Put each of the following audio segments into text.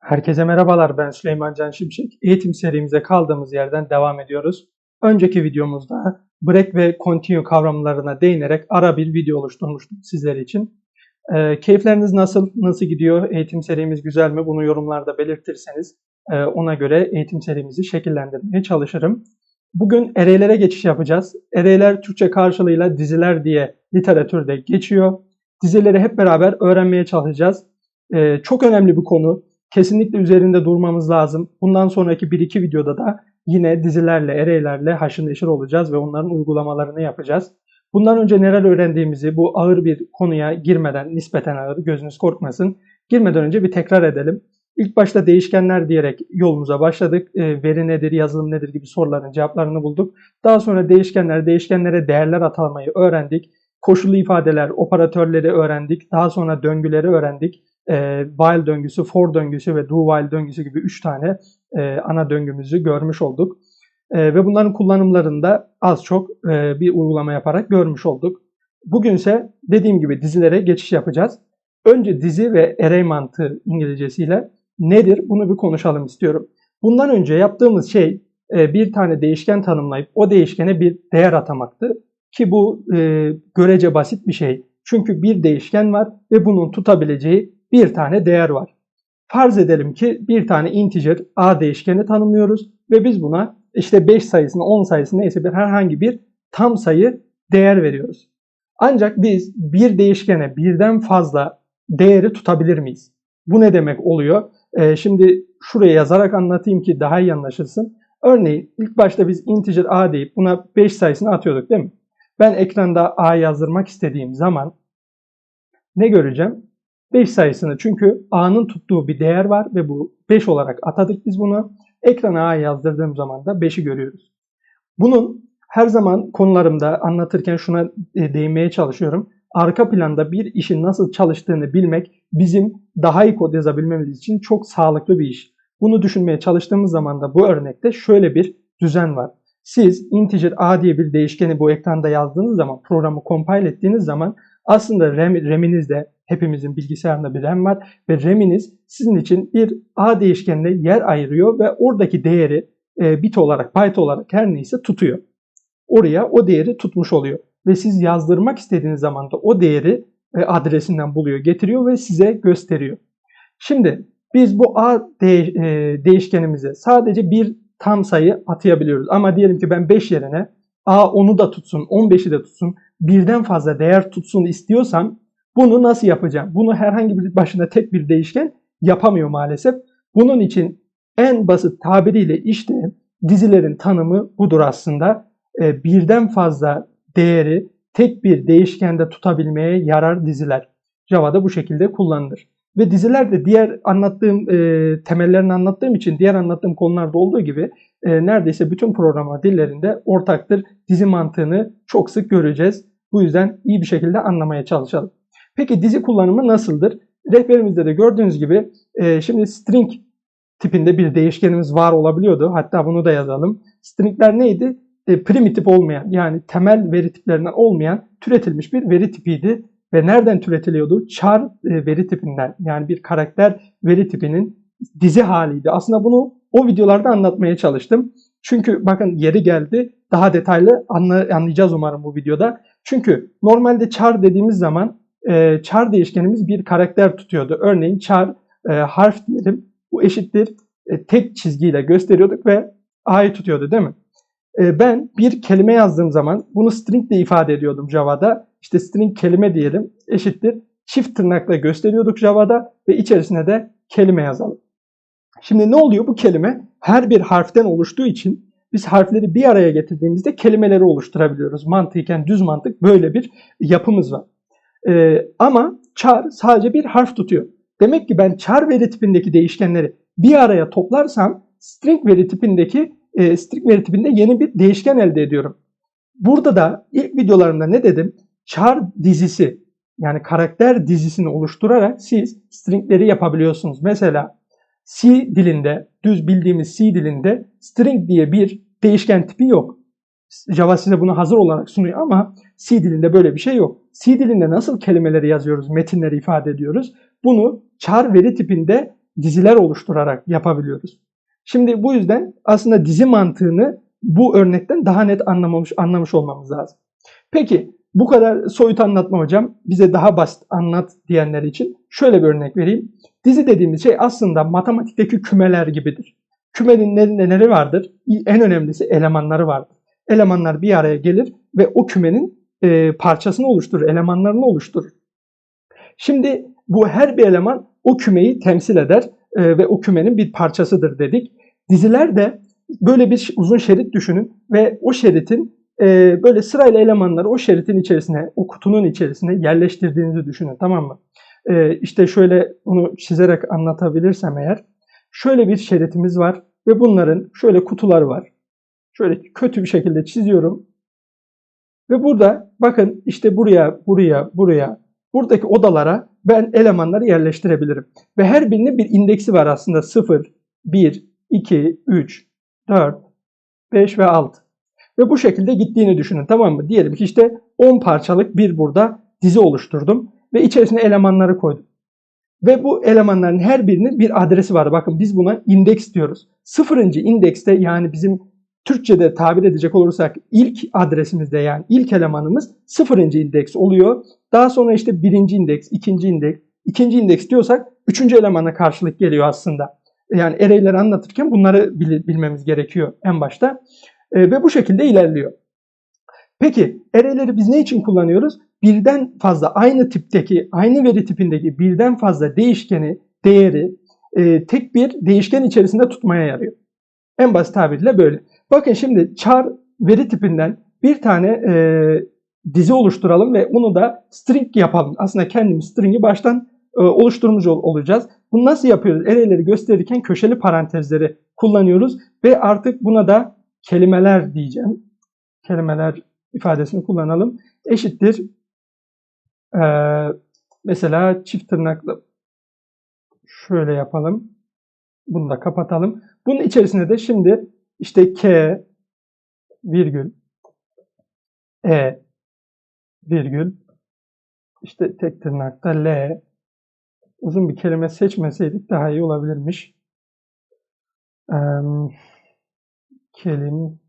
Herkese merhabalar ben Süleyman Can Şimşek. Eğitim serimize kaldığımız yerden devam ediyoruz. Önceki videomuzda break ve continue kavramlarına değinerek ara bir video oluşturmuştum sizler için. E, keyifleriniz nasıl, nasıl gidiyor? Eğitim serimiz güzel mi? Bunu yorumlarda belirtirseniz e, ona göre eğitim serimizi şekillendirmeye çalışırım. Bugün ereylere geçiş yapacağız. Ereyler Türkçe karşılığıyla diziler diye literatürde geçiyor. Dizileri hep beraber öğrenmeye çalışacağız. E, çok önemli bir konu. Kesinlikle üzerinde durmamız lazım. Bundan sonraki 1-2 videoda da yine dizilerle, ereylerle haşır neşir olacağız ve onların uygulamalarını yapacağız. Bundan önce neler öğrendiğimizi bu ağır bir konuya girmeden, nispeten ağır, gözünüz korkmasın, girmeden önce bir tekrar edelim. İlk başta değişkenler diyerek yolumuza başladık. E, veri nedir, yazılım nedir gibi soruların cevaplarını bulduk. Daha sonra değişkenler, değişkenlere değerler atamayı öğrendik. Koşullu ifadeler, operatörleri öğrendik. Daha sonra döngüleri öğrendik e, while döngüsü, for döngüsü ve do while döngüsü gibi 3 tane e, ana döngümüzü görmüş olduk. E, ve bunların kullanımlarında az çok e, bir uygulama yaparak görmüş olduk. Bugünse dediğim gibi dizilere geçiş yapacağız. Önce dizi ve array mantığı İngilizcesiyle nedir bunu bir konuşalım istiyorum. Bundan önce yaptığımız şey e, bir tane değişken tanımlayıp o değişkene bir değer atamaktı. Ki bu e, görece basit bir şey. Çünkü bir değişken var ve bunun tutabileceği bir tane değer var. Farz edelim ki bir tane integer a değişkeni tanımlıyoruz ve biz buna işte 5 sayısını 10 sayısını neyse bir herhangi bir tam sayı değer veriyoruz. Ancak biz bir değişkene birden fazla değeri tutabilir miyiz? Bu ne demek oluyor? Ee, şimdi şuraya yazarak anlatayım ki daha iyi anlaşılsın. Örneğin ilk başta biz integer a deyip buna 5 sayısını atıyorduk değil mi? Ben ekranda a yazdırmak istediğim zaman ne göreceğim? 5 sayısını çünkü a'nın tuttuğu bir değer var ve bu 5 olarak atadık biz bunu. Ekrana a yazdırdığım zaman da 5'i görüyoruz. Bunun her zaman konularımda anlatırken şuna e, değinmeye çalışıyorum. Arka planda bir işin nasıl çalıştığını bilmek bizim daha iyi kod yazabilmemiz için çok sağlıklı bir iş. Bunu düşünmeye çalıştığımız zaman da bu örnekte şöyle bir düzen var. Siz integer a diye bir değişkeni bu ekranda yazdığınız zaman, programı compile ettiğiniz zaman aslında RAM, RAM'inizde hepimizin bilgisayarında bir RAM var ve RAM'iniz sizin için bir A değişkenine yer ayırıyor ve oradaki değeri e, bit olarak, byte olarak her neyse tutuyor. Oraya o değeri tutmuş oluyor. Ve siz yazdırmak istediğiniz zaman da o değeri e, adresinden buluyor, getiriyor ve size gösteriyor. Şimdi biz bu A de, e, değişkenimize sadece bir tam sayı atayabiliyoruz. Ama diyelim ki ben 5 yerine A 10'u da tutsun, 15'i de tutsun, birden fazla değer tutsun istiyorsam bunu nasıl yapacağım? Bunu herhangi bir başına tek bir değişken yapamıyor maalesef. Bunun için en basit tabiriyle işte dizilerin tanımı budur aslında. Ee, birden fazla değeri tek bir değişkende tutabilmeye yarar diziler. Java'da bu şekilde kullanılır. Ve diziler de diğer anlattığım e, temellerini anlattığım için diğer anlattığım konularda olduğu gibi e, neredeyse bütün programa dillerinde ortaktır. Dizi mantığını çok sık göreceğiz. Bu yüzden iyi bir şekilde anlamaya çalışalım. Peki dizi kullanımı nasıldır? Rehberimizde de gördüğünüz gibi e, şimdi string tipinde bir değişkenimiz var olabiliyordu. Hatta bunu da yazalım. Stringler neydi? E, primitif olmayan yani temel veri tiplerinden olmayan türetilmiş bir veri tipiydi. Ve nereden türetiliyordu? Char e, veri tipinden yani bir karakter veri tipinin dizi haliydi. Aslında bunu o videolarda anlatmaya çalıştım. Çünkü bakın yeri geldi. Daha detaylı anlayacağız umarım bu videoda. Çünkü normalde char dediğimiz zaman e, char değişkenimiz bir karakter tutuyordu. Örneğin char e, harf diyelim. Bu eşittir tek çizgiyle gösteriyorduk ve a'yı tutuyordu değil mi? E, ben bir kelime yazdığım zaman bunu string ile ifade ediyordum Java'da. İşte string kelime diyelim eşittir. Çift tırnakla gösteriyorduk Java'da ve içerisine de kelime yazalım. Şimdi ne oluyor bu kelime? Her bir harften oluştuğu için biz harfleri bir araya getirdiğimizde kelimeleri oluşturabiliyoruz. Mantıken düz mantık böyle bir yapımız var. Ee, ama char sadece bir harf tutuyor. Demek ki ben char veri tipindeki değişkenleri bir araya toplarsam string veri tipindeki e, string veri tipinde yeni bir değişken elde ediyorum. Burada da ilk videolarımda ne dedim? Char dizisi yani karakter dizisini oluşturarak siz stringleri yapabiliyorsunuz. Mesela C dilinde, düz bildiğimiz C dilinde string diye bir değişken tipi yok. Java size bunu hazır olarak sunuyor ama C dilinde böyle bir şey yok. C dilinde nasıl kelimeleri yazıyoruz, metinleri ifade ediyoruz? Bunu char veri tipinde diziler oluşturarak yapabiliyoruz. Şimdi bu yüzden aslında dizi mantığını bu örnekten daha net anlamamış anlamış olmamız lazım. Peki bu kadar soyut anlatma hocam bize daha basit anlat diyenler için şöyle bir örnek vereyim. Dizi dediğimiz şey aslında matematikteki kümeler gibidir. Kümenin neleri vardır? En önemlisi elemanları vardır. Elemanlar bir araya gelir ve o kümenin e, parçasını oluşturur, elemanlarını oluşturur. Şimdi bu her bir eleman o kümeyi temsil eder e, ve o bir parçasıdır dedik. Diziler de böyle bir uzun şerit düşünün ve o şeritin e, böyle sırayla elemanları o şeritin içerisine, o kutunun içerisine yerleştirdiğinizi düşünün tamam mı? E, işte şöyle bunu çizerek anlatabilirsem eğer, şöyle bir şeritimiz var ve bunların şöyle kutuları var. Şöyle kötü bir şekilde çiziyorum. Ve burada bakın işte buraya, buraya, buraya, buradaki odalara ben elemanları yerleştirebilirim. Ve her birinin bir indeksi var aslında 0, 1, 2, 3, 4, 5 ve 6. Ve bu şekilde gittiğini düşünün tamam mı? Diyelim ki işte 10 parçalık bir burada dizi oluşturdum ve içerisine elemanları koydum. Ve bu elemanların her birinin bir adresi var. Bakın biz buna indeks diyoruz. Sıfırıncı indekste yani bizim Türkçe'de tabir edecek olursak ilk adresimizde yani ilk elemanımız sıfırıncı indeks oluyor. Daha sonra işte birinci indeks, ikinci indeks, ikinci indeks diyorsak üçüncü elemana karşılık geliyor aslında. Yani array'leri anlatırken bunları bilmemiz gerekiyor en başta. E, ve bu şekilde ilerliyor. Peki array'leri biz ne için kullanıyoruz? Birden fazla aynı tipteki, aynı veri tipindeki birden fazla değişkeni, değeri e, tek bir değişken içerisinde tutmaya yarıyor. En basit tabirle böyle. Bakın şimdi char veri tipinden bir tane e, dizi oluşturalım ve bunu da string yapalım. Aslında kendimiz string'i baştan e, oluşturmuş ol, olacağız. Bunu nasıl yapıyoruz? Array'leri gösterirken köşeli parantezleri kullanıyoruz ve artık buna da kelimeler diyeceğim. Kelimeler ifadesini kullanalım. Eşittir. Ee, mesela çift tırnaklı şöyle yapalım. Bunu da kapatalım. Bunun içerisine de şimdi işte K virgül E virgül işte tek tırnakta L uzun bir kelime seçmeseydik daha iyi olabilirmiş. Ee, kelim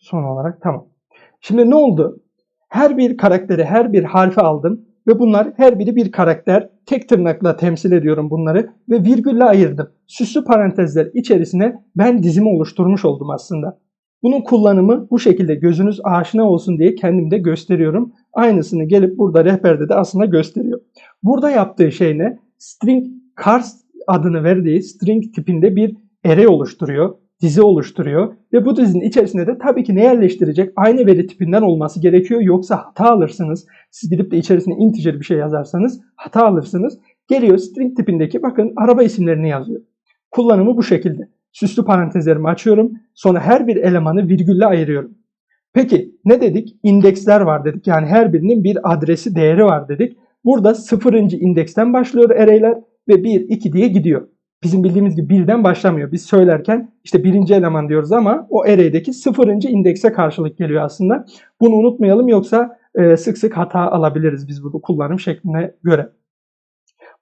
son olarak tamam. Şimdi ne oldu? Her bir karakteri, her bir harfi aldım ve bunlar her biri bir karakter. Tek tırnakla temsil ediyorum bunları ve virgülle ayırdım. Süslü parantezler içerisine ben dizimi oluşturmuş oldum aslında. Bunun kullanımı bu şekilde gözünüz aşina olsun diye kendimde gösteriyorum. Aynısını gelip burada rehberde de aslında gösteriyor. Burada yaptığı şey ne? String cars adını verdiği string tipinde bir array oluşturuyor, dizi oluşturuyor ve bu dizinin içerisinde de tabii ki ne yerleştirecek? Aynı veri tipinden olması gerekiyor yoksa hata alırsınız. Siz gidip de içerisine integer bir şey yazarsanız hata alırsınız. Geliyor string tipindeki bakın araba isimlerini yazıyor. Kullanımı bu şekilde. Süslü parantezlerimi açıyorum. Sonra her bir elemanı virgülle ayırıyorum. Peki ne dedik? İndeksler var dedik. Yani her birinin bir adresi değeri var dedik. Burada sıfırıncı indeksten başlıyor array'ler ve 1, 2 diye gidiyor bizim bildiğimiz gibi birden başlamıyor. Biz söylerken işte birinci eleman diyoruz ama o array'deki sıfırıncı indekse karşılık geliyor aslında. Bunu unutmayalım yoksa e, sık sık hata alabiliriz biz bunu kullanım şekline göre.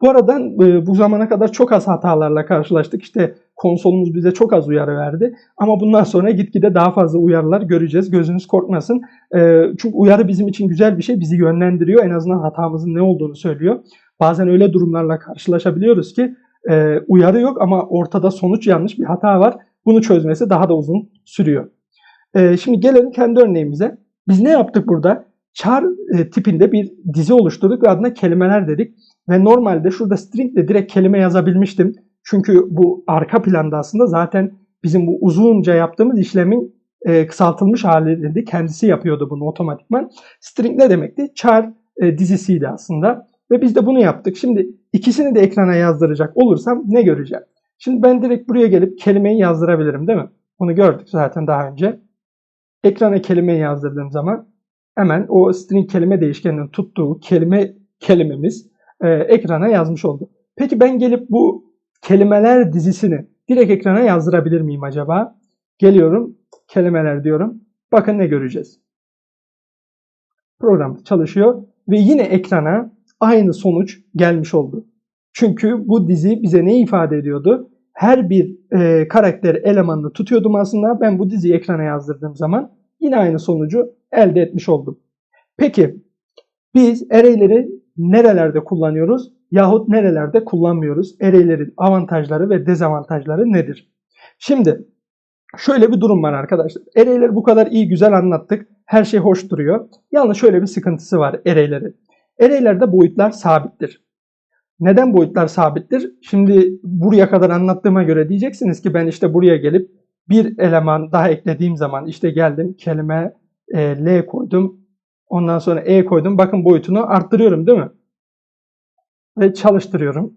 Bu arada e, bu zamana kadar çok az hatalarla karşılaştık. İşte konsolumuz bize çok az uyarı verdi. Ama bundan sonra gitgide daha fazla uyarılar göreceğiz. Gözünüz korkmasın. E, çünkü uyarı bizim için güzel bir şey. Bizi yönlendiriyor. En azından hatamızın ne olduğunu söylüyor. Bazen öyle durumlarla karşılaşabiliyoruz ki e, uyarı yok ama ortada sonuç yanlış bir hata var. Bunu çözmesi daha da uzun sürüyor. E, şimdi gelelim kendi örneğimize. Biz ne yaptık burada? Char e, tipinde bir dizi oluşturduk ve adına kelimeler dedik. Ve normalde şurada string ile direkt kelime yazabilmiştim. Çünkü bu arka planda aslında zaten bizim bu uzunca yaptığımız işlemin e, kısaltılmış haliydi. Kendisi yapıyordu bunu otomatikman. String ne demekti? Char e, dizisiydi aslında. Ve biz de bunu yaptık. Şimdi ikisini de ekrana yazdıracak olursam ne göreceğim? Şimdi ben direkt buraya gelip kelimeyi yazdırabilirim değil mi? Bunu gördük zaten daha önce. Ekrana kelimeyi yazdırdığım zaman hemen o string kelime değişkeninin tuttuğu kelime kelimemiz e, ekrana yazmış oldu. Peki ben gelip bu kelimeler dizisini direkt ekrana yazdırabilir miyim acaba? Geliyorum kelimeler diyorum. Bakın ne göreceğiz. Program çalışıyor ve yine ekrana aynı sonuç gelmiş oldu. Çünkü bu dizi bize ne ifade ediyordu? Her bir e, karakter elemanını tutuyordum aslında. Ben bu diziyi ekrana yazdırdığım zaman yine aynı sonucu elde etmiş oldum. Peki biz array'leri nerelerde kullanıyoruz yahut nerelerde kullanmıyoruz? Array'lerin avantajları ve dezavantajları nedir? Şimdi şöyle bir durum var arkadaşlar. Array'leri bu kadar iyi güzel anlattık. Her şey hoş duruyor. Yalnız şöyle bir sıkıntısı var array'lerin. Array'lerde boyutlar sabittir. Neden boyutlar sabittir? Şimdi buraya kadar anlattığıma göre diyeceksiniz ki ben işte buraya gelip bir eleman daha eklediğim zaman işte geldim kelime e, L koydum. Ondan sonra E koydum. Bakın boyutunu arttırıyorum değil mi? Ve çalıştırıyorum.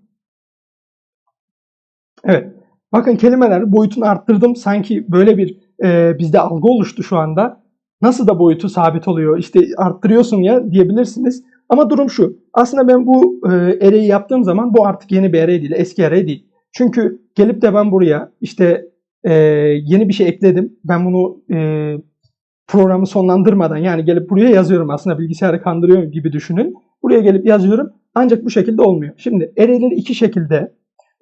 Evet. Bakın kelimeler boyutunu arttırdım. Sanki böyle bir e, bizde algı oluştu şu anda. Nasıl da boyutu sabit oluyor? İşte arttırıyorsun ya diyebilirsiniz. Ama durum şu. Aslında ben bu e, yaptığım zaman bu artık yeni bir array değil. Eski array değil. Çünkü gelip de ben buraya işte e, yeni bir şey ekledim. Ben bunu e, programı sonlandırmadan yani gelip buraya yazıyorum aslında bilgisayarı kandırıyor gibi düşünün. Buraya gelip yazıyorum ancak bu şekilde olmuyor. Şimdi array'leri iki şekilde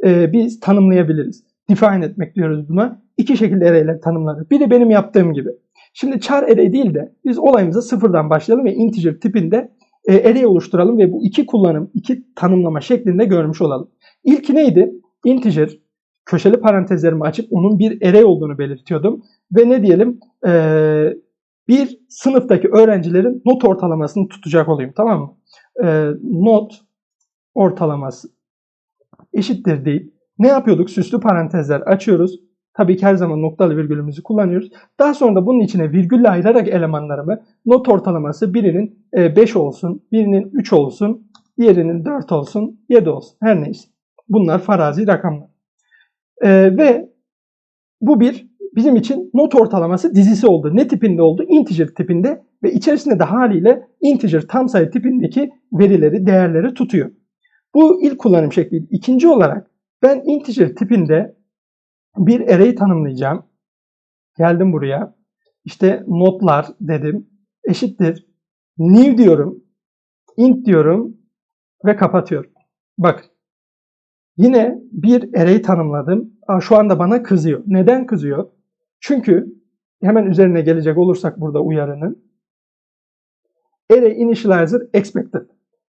e, biz tanımlayabiliriz. Define etmek diyoruz buna. İki şekilde array'leri tanımlanır. Biri benim yaptığım gibi. Şimdi char array değil de biz olayımıza sıfırdan başlayalım ve integer tipinde e, array oluşturalım ve bu iki kullanım, iki tanımlama şeklinde görmüş olalım. İlki neydi? Integer köşeli parantezlerimi açıp onun bir array olduğunu belirtiyordum. Ve ne diyelim? E, bir sınıftaki öğrencilerin not ortalamasını tutacak olayım tamam mı? E, not ortalaması eşittir deyip ne yapıyorduk? Süslü parantezler açıyoruz. Tabii ki her zaman noktalı virgülümüzü kullanıyoruz. Daha sonra da bunun içine virgülle ayırarak elemanlarımı not ortalaması birinin 5 olsun, birinin 3 olsun, diğerinin 4 olsun, 7 olsun. Her neyse. Bunlar farazi rakamlar. Ee, ve bu bir bizim için not ortalaması dizisi oldu. Ne tipinde oldu? Integer tipinde ve içerisinde de haliyle integer tam sayı tipindeki verileri, değerleri tutuyor. Bu ilk kullanım şekli. İkinci olarak ben integer tipinde bir array tanımlayacağım. Geldim buraya. İşte notlar dedim. Eşittir. New diyorum. int diyorum. Ve kapatıyorum. Bak. Yine bir array tanımladım. Aa, şu anda bana kızıyor. Neden kızıyor? Çünkü hemen üzerine gelecek olursak burada uyarının array initializer expected.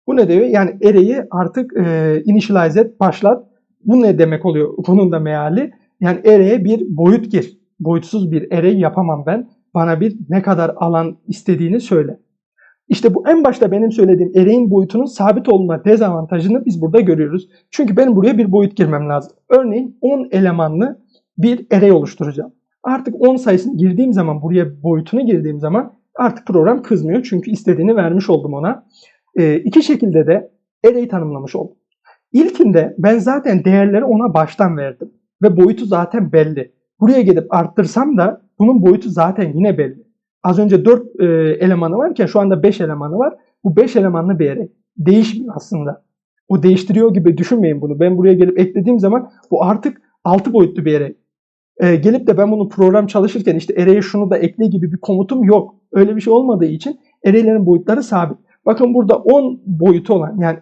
Bu ne diyor? Yani array'i artık e, initialize et, başlat. Bu ne demek oluyor? Bunun da meali. Yani array'e bir boyut gir. Boyutsuz bir array yapamam ben. Bana bir ne kadar alan istediğini söyle. İşte bu en başta benim söylediğim array'in boyutunun sabit olma dezavantajını biz burada görüyoruz. Çünkü benim buraya bir boyut girmem lazım. Örneğin 10 elemanlı bir array oluşturacağım. Artık 10 sayısını girdiğim zaman, buraya boyutunu girdiğim zaman artık program kızmıyor. Çünkü istediğini vermiş oldum ona. E, iki şekilde de array tanımlamış oldum. İlkinde ben zaten değerleri ona baştan verdim. Ve boyutu zaten belli. Buraya gidip arttırsam da bunun boyutu zaten yine belli. Az önce 4 e, elemanı varken şu anda 5 elemanı var. Bu 5 elemanlı bir array. Değişmiyor aslında. O değiştiriyor gibi düşünmeyin bunu. Ben buraya gelip eklediğim zaman bu artık 6 boyutlu bir array. E, gelip de ben bunu program çalışırken işte array'e şunu da ekle gibi bir komutum yok. Öyle bir şey olmadığı için array'lerin boyutları sabit. Bakın burada 10 boyutu olan yani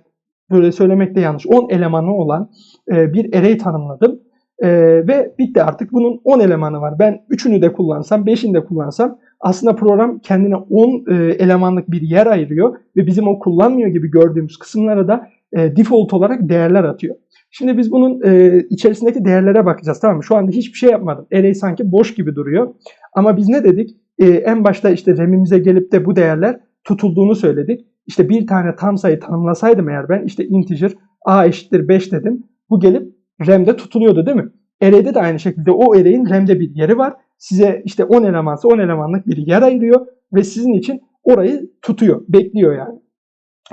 böyle söylemek de yanlış 10 elemanı olan e, bir array tanımladım. E, ve bitti artık bunun 10 elemanı var. Ben 3'ünü de kullansam 5'ini de kullansam aslında program kendine 10 e, elemanlık bir yer ayırıyor ve bizim o kullanmıyor gibi gördüğümüz kısımlara da e, default olarak değerler atıyor. Şimdi biz bunun e, içerisindeki değerlere bakacağız tamam mı? Şu anda hiçbir şey yapmadım. Array sanki boş gibi duruyor. Ama biz ne dedik? E, en başta işte RAM'imize gelip de bu değerler tutulduğunu söyledik. İşte bir tane tam sayı tanımlasaydım eğer ben işte integer a eşittir 5 dedim. Bu gelip RAM'de tutuluyordu değil mi? Array'de de aynı şekilde o array'in RAM'de bir yeri var. Size işte 10 elemansa 10 elemanlık bir yer ayırıyor ve sizin için orayı tutuyor, bekliyor yani.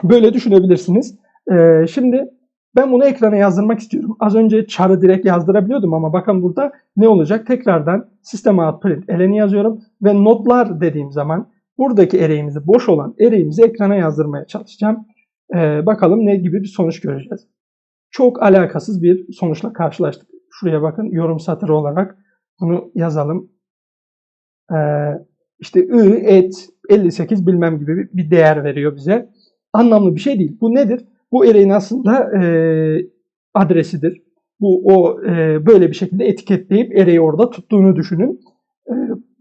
Böyle düşünebilirsiniz. Ee, şimdi ben bunu ekrana yazdırmak istiyorum. Az önce char'ı direkt yazdırabiliyordum ama bakın burada ne olacak? Tekrardan system out print eleni yazıyorum ve notlar dediğim zaman buradaki array'imizi boş olan array'imizi ekrana yazdırmaya çalışacağım. Ee, bakalım ne gibi bir sonuç göreceğiz. Çok alakasız bir sonuçla karşılaştık. Şuraya bakın yorum satırı olarak bunu yazalım. Ee, işte i, et, 58 bilmem gibi bir değer veriyor bize. Anlamlı bir şey değil. Bu nedir? Bu array'in aslında e, adresidir. Bu o e, böyle bir şekilde etiketleyip array'i orada tuttuğunu düşünün. E,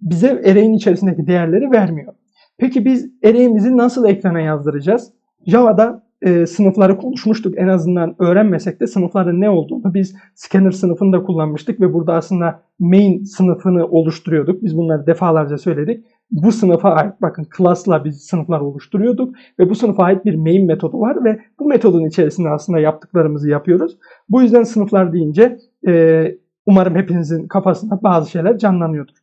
bize array'in içerisindeki değerleri vermiyor. Peki biz array'imizi nasıl ekrana yazdıracağız? Java'da e, sınıfları konuşmuştuk. En azından öğrenmesek de sınıfların ne olduğunu biz scanner sınıfını da kullanmıştık ve burada aslında main sınıfını oluşturuyorduk. Biz bunları defalarca söyledik. Bu sınıfa ait bakın class'la biz sınıflar oluşturuyorduk ve bu sınıfa ait bir main metodu var ve bu metodun içerisinde aslında yaptıklarımızı yapıyoruz. Bu yüzden sınıflar deyince e, umarım hepinizin kafasında bazı şeyler canlanıyordur.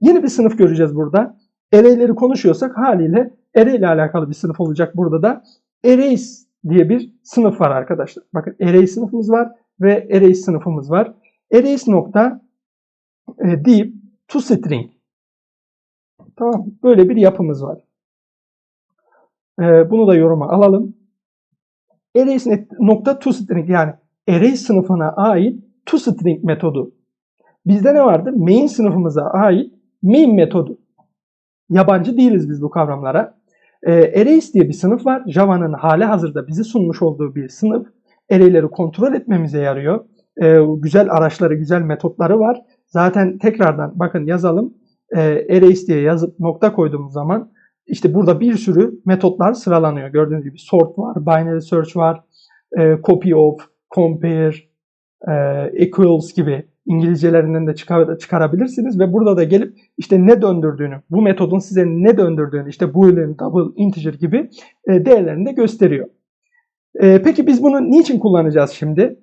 Yeni bir sınıf göreceğiz burada. Array'leri konuşuyorsak haliyle array ile alakalı bir sınıf olacak burada da. Arrays diye bir sınıf var arkadaşlar. Bakın array sınıfımız var ve array sınıfımız var. Arrays nokta e, deep to string. Tamam Böyle bir yapımız var. E, bunu da yoruma alalım. Arrays nokta to string yani array sınıfına ait to string metodu. Bizde ne vardı? Main sınıfımıza ait main metodu. Yabancı değiliz biz bu kavramlara. E, diye bir sınıf var. Java'nın hali hazırda bizi sunmuş olduğu bir sınıf. Array'leri kontrol etmemize yarıyor. E, güzel araçları, güzel metotları var. Zaten tekrardan bakın yazalım. E, Arrays diye yazıp nokta koyduğumuz zaman işte burada bir sürü metotlar sıralanıyor. Gördüğünüz gibi sort var, binary search var, e, copy of, compare, e, equals gibi İngilizcelerinden de çıkar, çıkarabilirsiniz ve burada da gelip işte ne döndürdüğünü, bu metodun size ne döndürdüğünü, işte boolean, double, integer gibi e, değerlerini de gösteriyor. E, peki biz bunu niçin kullanacağız şimdi?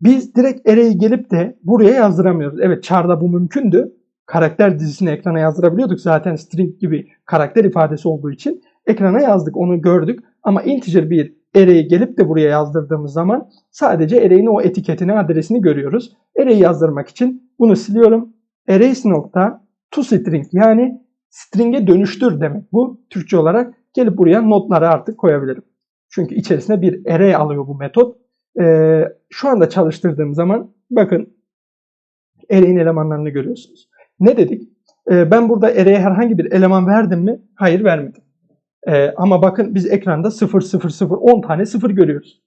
Biz direkt array'i gelip de buraya yazdıramıyoruz. Evet char'da bu mümkündü. Karakter dizisini ekrana yazdırabiliyorduk. Zaten string gibi karakter ifadesi olduğu için ekrana yazdık, onu gördük. Ama integer bir array'i gelip de buraya yazdırdığımız zaman sadece array'in o etiketini, adresini görüyoruz. Array'i yazdırmak için bunu siliyorum. Arrays nokta to string yani string'e dönüştür demek bu. Türkçe olarak gelip buraya notları artık koyabilirim. Çünkü içerisine bir array alıyor bu metot. Ee, şu anda çalıştırdığım zaman bakın array'in elemanlarını görüyorsunuz. Ne dedik? Ee, ben burada array'e herhangi bir eleman verdim mi? Hayır vermedim. Ee, ama bakın biz ekranda 0 0 0 10 tane 0 görüyoruz.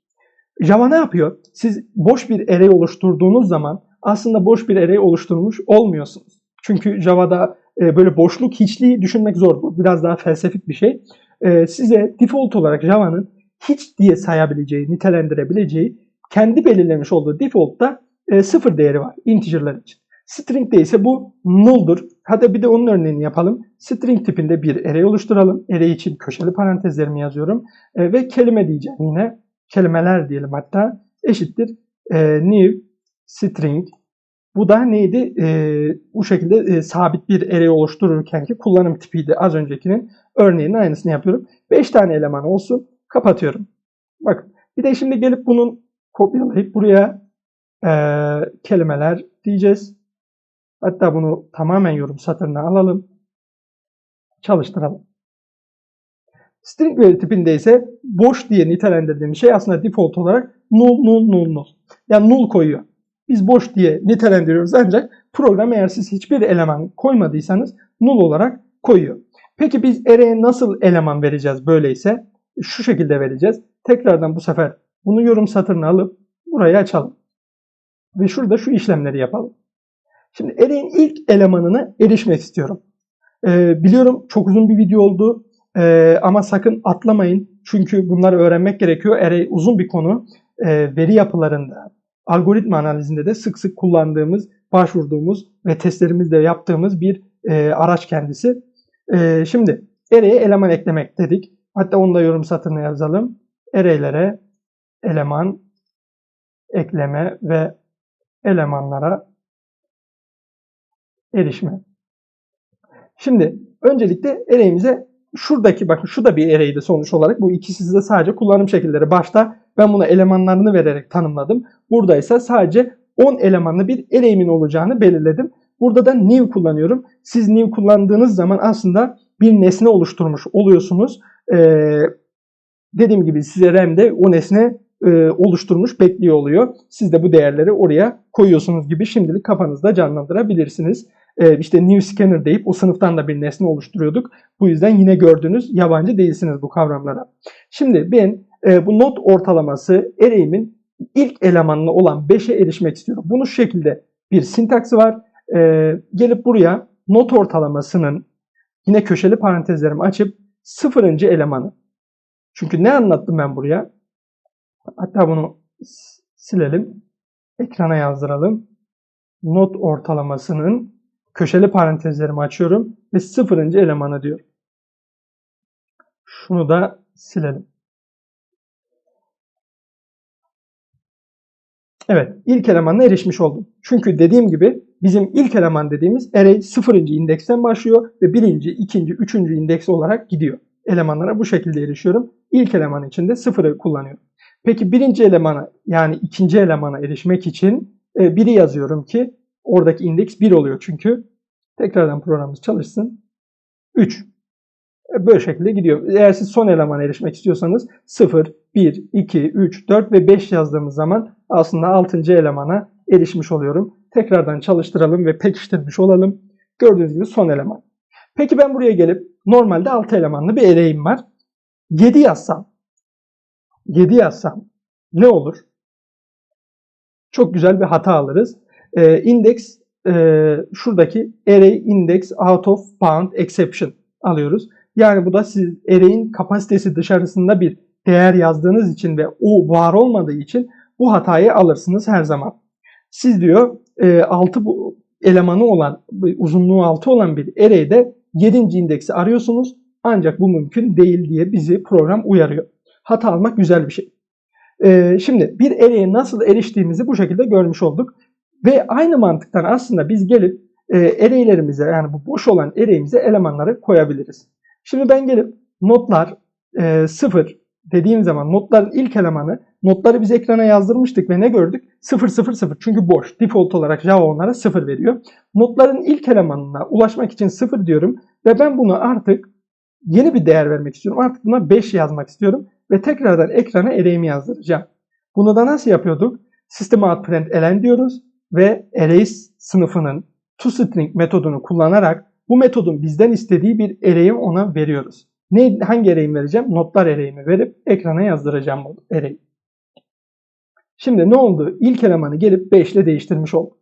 Java ne yapıyor? Siz boş bir array oluşturduğunuz zaman aslında boş bir array oluşturmuş olmuyorsunuz. Çünkü Java'da e, böyle boşluk hiçliği düşünmek zor. Bu biraz daha felsefik bir şey. E, size default olarak Java'nın hiç diye sayabileceği, nitelendirebileceği kendi belirlemiş olduğu default'ta e, sıfır değeri var integer'lar için. String'de ise bu null'dur. Hadi bir de onun örneğini yapalım. String tipinde bir array oluşturalım. Array için köşeli parantezlerimi yazıyorum. E, ve kelime diyeceğim yine. Kelimeler diyelim hatta. Eşittir. E, new string. Bu da neydi? E, bu şekilde e, sabit bir array oluştururken ki kullanım tipiydi az öncekinin. Örneğinin aynısını yapıyorum. 5 tane eleman olsun. Kapatıyorum. Bakın. Bir de şimdi gelip bunun kopyalayıp buraya e, kelimeler diyeceğiz. Hatta bunu tamamen yorum satırına alalım. Çalıştıralım. String veri tipinde ise boş diye nitelendirdiğimiz şey aslında default olarak null null null null. Yani null koyuyor. Biz boş diye nitelendiriyoruz ancak program eğer siz hiçbir eleman koymadıysanız null olarak koyuyor. Peki biz array'e nasıl eleman vereceğiz böyleyse? Şu şekilde vereceğiz. Tekrardan bu sefer bunu yorum satırına alıp burayı açalım. Ve şurada şu işlemleri yapalım. Şimdi array'in ilk elemanına erişmek istiyorum. Ee, biliyorum çok uzun bir video oldu ee, ama sakın atlamayın. Çünkü bunları öğrenmek gerekiyor. Array uzun bir konu. Ee, veri yapılarında, algoritma analizinde de sık sık kullandığımız, başvurduğumuz ve testlerimizde yaptığımız bir e, araç kendisi. E, şimdi array'e eleman eklemek dedik. Hatta onu da yorum satırına yazalım. Array'lere eleman ekleme ve elemanlara erişme. Şimdi öncelikle array'imize şuradaki bakın şu da bir array'di sonuç olarak. Bu ikisi de sadece kullanım şekilleri. Başta ben buna elemanlarını vererek tanımladım. Burada ise sadece 10 elemanlı bir array'imin olacağını belirledim. Burada da new kullanıyorum. Siz new kullandığınız zaman aslında bir nesne oluşturmuş oluyorsunuz. Ee, dediğim gibi size RAM'de o nesne e, oluşturmuş bekliyor oluyor. Siz de bu değerleri oraya koyuyorsunuz gibi şimdilik kafanızda canlandırabilirsiniz. E, işte new scanner deyip o sınıftan da bir nesne oluşturuyorduk. Bu yüzden yine gördüğünüz yabancı değilsiniz bu kavramlara. Şimdi ben e, bu not ortalaması array'imin ilk elemanlı olan 5'e erişmek istiyorum. Bunun şu şekilde bir sintaksi var. Ee, gelip buraya not ortalamasının yine köşeli parantezlerimi açıp sıfırıncı elemanı. Çünkü ne anlattım ben buraya? Hatta bunu silelim. Ekrana yazdıralım. Not ortalamasının köşeli parantezlerimi açıyorum ve sıfırıncı elemanı diyorum. Şunu da silelim. Evet, ilk elemanla erişmiş oldum. Çünkü dediğim gibi bizim ilk eleman dediğimiz array sıfırıncı indeksten başlıyor ve birinci, ikinci, üçüncü indeks olarak gidiyor. Elemanlara bu şekilde erişiyorum. İlk eleman için de sıfırı kullanıyorum. Peki birinci elemana yani ikinci elemana erişmek için e, biri yazıyorum ki oradaki indeks 1 oluyor çünkü. Tekrardan programımız çalışsın. 3. E, böyle şekilde gidiyor. Eğer siz son elemana erişmek istiyorsanız 0, 1, 2, 3, 4 ve 5 yazdığımız zaman aslında 6. elemana erişmiş oluyorum. Tekrardan çalıştıralım ve pekiştirmiş olalım. Gördüğünüz gibi son eleman. Peki ben buraya gelip normalde 6 elemanlı bir array'im var. 7 yazsam 7 yazsam ne olur? Çok güzel bir hata alırız. Ee, index e, şuradaki array index out of bound exception alıyoruz. Yani bu da siz array'in kapasitesi dışarısında bir değer yazdığınız için ve o var olmadığı için bu hatayı alırsınız her zaman. Siz diyor e, 6 bu elemanı olan uzunluğu 6 olan bir array'de 7. indeksi arıyorsunuz ancak bu mümkün değil diye bizi program uyarıyor. Hata almak güzel bir şey. Ee, şimdi bir array'e nasıl eriştiğimizi bu şekilde görmüş olduk. Ve aynı mantıktan aslında biz gelip e, array'lerimize yani bu boş olan array'imize elemanları koyabiliriz. Şimdi ben gelip notlar e, 0 dediğim zaman notların ilk elemanı notları biz ekrana yazdırmıştık ve ne gördük? 0 0 0 çünkü boş. Default olarak Java onlara 0 veriyor. Notların ilk elemanına ulaşmak için 0 diyorum ve ben bunu artık yeni bir değer vermek istiyorum. Artık buna 5 yazmak istiyorum ve tekrardan ekrana array'imi yazdıracağım. Bunu da nasıl yapıyorduk? System out print elen diyoruz ve arrays sınıfının toString metodunu kullanarak bu metodun bizden istediği bir array'i ona veriyoruz. Ne, hangi array'imi vereceğim? Notlar array'imi verip ekrana yazdıracağım bu array'i. Şimdi ne oldu? İlk elemanı gelip 5 ile değiştirmiş oldum.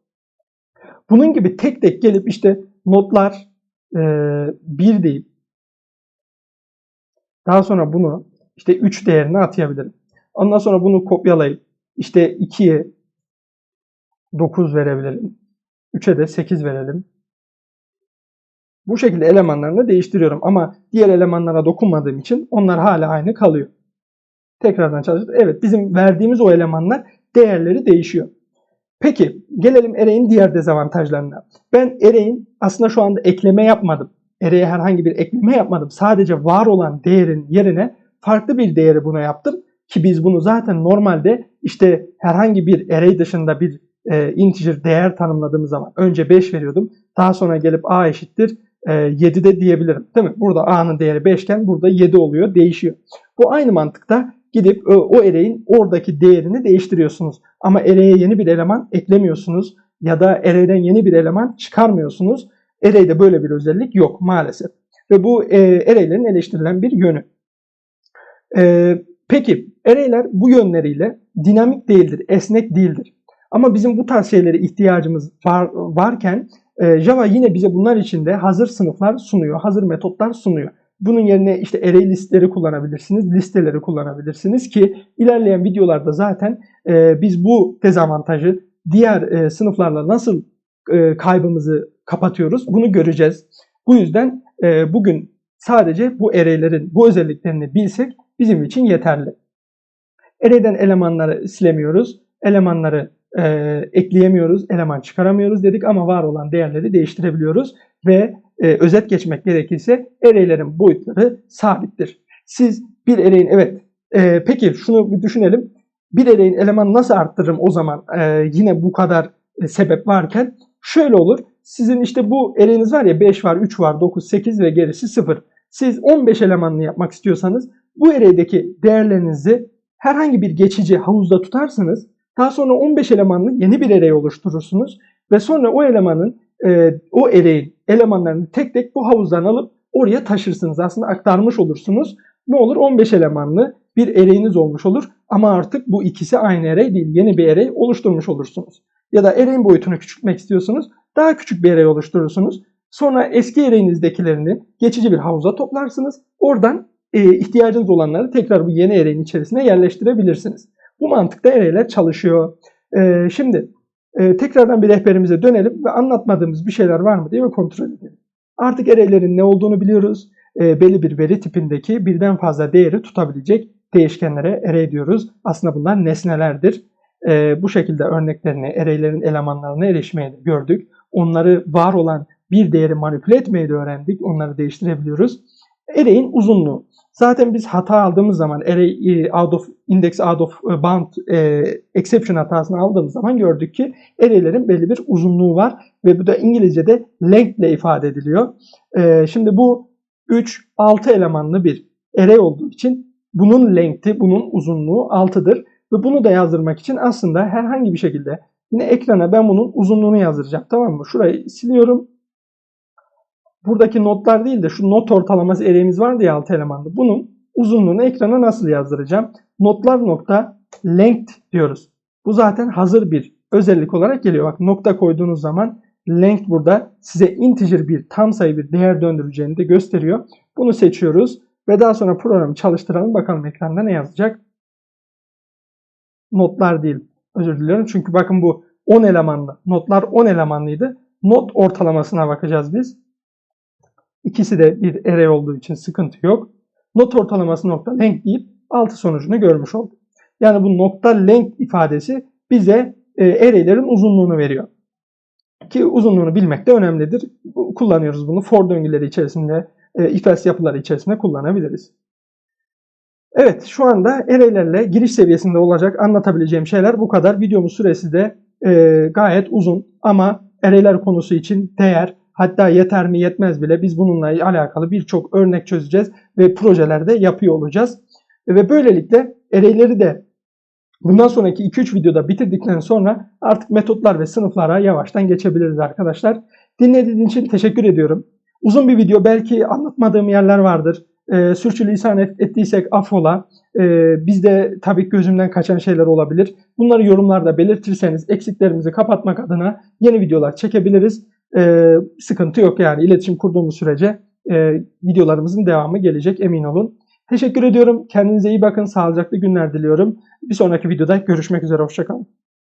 Bunun gibi tek tek gelip işte notlar e, 1 deyip daha sonra bunu işte 3 değerini atayabilirim. Ondan sonra bunu kopyalayıp işte 2'ye 9 verebilirim. 3'e de 8 verelim. Bu şekilde elemanlarını değiştiriyorum ama diğer elemanlara dokunmadığım için onlar hala aynı kalıyor. Tekrardan çalıştık. Evet bizim verdiğimiz o elemanlar değerleri değişiyor. Peki gelelim array'in diğer dezavantajlarına. Ben array'in aslında şu anda ekleme yapmadım. Array'e herhangi bir ekleme yapmadım. Sadece var olan değerin yerine farklı bir değeri buna yaptım. Ki biz bunu zaten normalde işte herhangi bir array dışında bir e, integer değer tanımladığımız zaman önce 5 veriyordum. Daha sonra gelip a eşittir e, 7 de diyebilirim. Değil mi? Burada a'nın değeri 5 iken burada 7 oluyor. Değişiyor. Bu aynı mantıkta gidip o, o array'in oradaki değerini değiştiriyorsunuz. Ama array'e yeni bir eleman eklemiyorsunuz ya da array'den yeni bir eleman çıkarmıyorsunuz. Array'de böyle bir özellik yok maalesef. Ve bu e, array'lerin eleştirilen bir yönü. E, peki array'ler bu yönleriyle dinamik değildir, esnek değildir. Ama bizim bu tarz şeylere ihtiyacımız var, varken e, Java yine bize bunlar için de hazır sınıflar sunuyor, hazır metotlar sunuyor. Bunun yerine işte array listleri kullanabilirsiniz, listeleri kullanabilirsiniz ki ilerleyen videolarda zaten e, biz bu dezavantajı diğer e, sınıflarla nasıl kaybımızı kapatıyoruz bunu göreceğiz. Bu yüzden bugün sadece bu array'lerin bu özelliklerini bilsek bizim için yeterli. Array'den elemanları silemiyoruz, elemanları e, ekleyemiyoruz, eleman çıkaramıyoruz dedik ama var olan değerleri değiştirebiliyoruz ve e, özet geçmek gerekirse array'lerin boyutları sabittir. Siz bir array'in evet e, peki şunu bir düşünelim. Bir array'in elemanı nasıl arttırırım o zaman e, yine bu kadar e, sebep varken şöyle olur. Sizin işte bu array'iniz var ya 5 var, 3 var, 9, 8 ve gerisi 0. Siz 15 elemanlı yapmak istiyorsanız bu array'deki değerlerinizi herhangi bir geçici havuzda tutarsınız. Daha sonra 15 elemanlı yeni bir array oluşturursunuz ve sonra o elemanın e, o array'in elemanlarını tek tek bu havuzdan alıp oraya taşırsınız. Aslında aktarmış olursunuz. Ne olur? 15 elemanlı bir array'iniz olmuş olur. Ama artık bu ikisi aynı array değil. Yeni bir array oluşturmuş olursunuz. Ya da array'in boyutunu küçültmek istiyorsunuz. Daha küçük bir array oluşturursunuz. Sonra eski array'inizdekilerini geçici bir havuza toplarsınız. Oradan e, ihtiyacınız olanları tekrar bu yeni array'in içerisine yerleştirebilirsiniz. Bu mantıkta array'ler çalışıyor. E, şimdi e, tekrardan bir rehberimize dönelim ve anlatmadığımız bir şeyler var mı diye bir kontrol edelim. Artık array'lerin ne olduğunu biliyoruz. E, belli bir veri tipindeki birden fazla değeri tutabilecek değişkenlere array diyoruz. Aslında bunlar nesnelerdir. E, bu şekilde örneklerini, array'lerin elemanlarına erişmeyi gördük. Onları var olan bir değeri manipüle etmeyi de öğrendik. Onları değiştirebiliyoruz. Array'in uzunluğu. Zaten biz hata aldığımız zaman array out of index out of bound e, exception hatasını aldığımız zaman gördük ki array'lerin belli bir uzunluğu var ve bu da İngilizce'de length ile ifade ediliyor. E, şimdi bu 3 6 elemanlı bir array olduğu için bunun length'i, bunun uzunluğu 6'dır ve bunu da yazdırmak için aslında herhangi bir şekilde yine ekrana ben bunun uzunluğunu yazdıracağım. Tamam mı? Şurayı siliyorum buradaki notlar değil de şu not ortalaması array'imiz vardı ya 6 elemanlı. Bunun uzunluğunu ekrana nasıl yazdıracağım? Notlar nokta length diyoruz. Bu zaten hazır bir özellik olarak geliyor. Bak nokta koyduğunuz zaman length burada size integer bir tam sayı bir değer döndüreceğini de gösteriyor. Bunu seçiyoruz ve daha sonra programı çalıştıralım. Bakalım ekranda ne yazacak? Notlar değil. Özür dilerim. Çünkü bakın bu 10 elemanlı. Notlar 10 elemanlıydı. Not ortalamasına bakacağız biz. İkisi de bir array olduğu için sıkıntı yok. Not ortalaması nokta length deyip altı sonucunu görmüş olduk. Yani bu nokta length ifadesi bize e, array'lerin uzunluğunu veriyor. Ki uzunluğunu bilmek de önemlidir. Kullanıyoruz bunu for döngüleri içerisinde, e, if else yapıları içerisinde kullanabiliriz. Evet şu anda array'lerle giriş seviyesinde olacak anlatabileceğim şeyler bu kadar. Videomuz süresi de e, gayet uzun ama array'ler konusu için değer, Hatta yeter mi yetmez bile biz bununla alakalı birçok örnek çözeceğiz ve projelerde yapıyor olacağız. Ve böylelikle array'leri de bundan sonraki 2-3 videoda bitirdikten sonra artık metotlar ve sınıflara yavaştan geçebiliriz arkadaşlar. Dinlediğiniz için teşekkür ediyorum. Uzun bir video belki anlatmadığım yerler vardır. E, sürçülisan et, ettiysek affola. E, bizde tabii gözümden kaçan şeyler olabilir. Bunları yorumlarda belirtirseniz eksiklerimizi kapatmak adına yeni videolar çekebiliriz e, sıkıntı yok yani iletişim kurduğumuz sürece e, videolarımızın devamı gelecek emin olun. Teşekkür ediyorum. Kendinize iyi bakın. Sağlıcaklı günler diliyorum. Bir sonraki videoda görüşmek üzere. Hoşçakalın.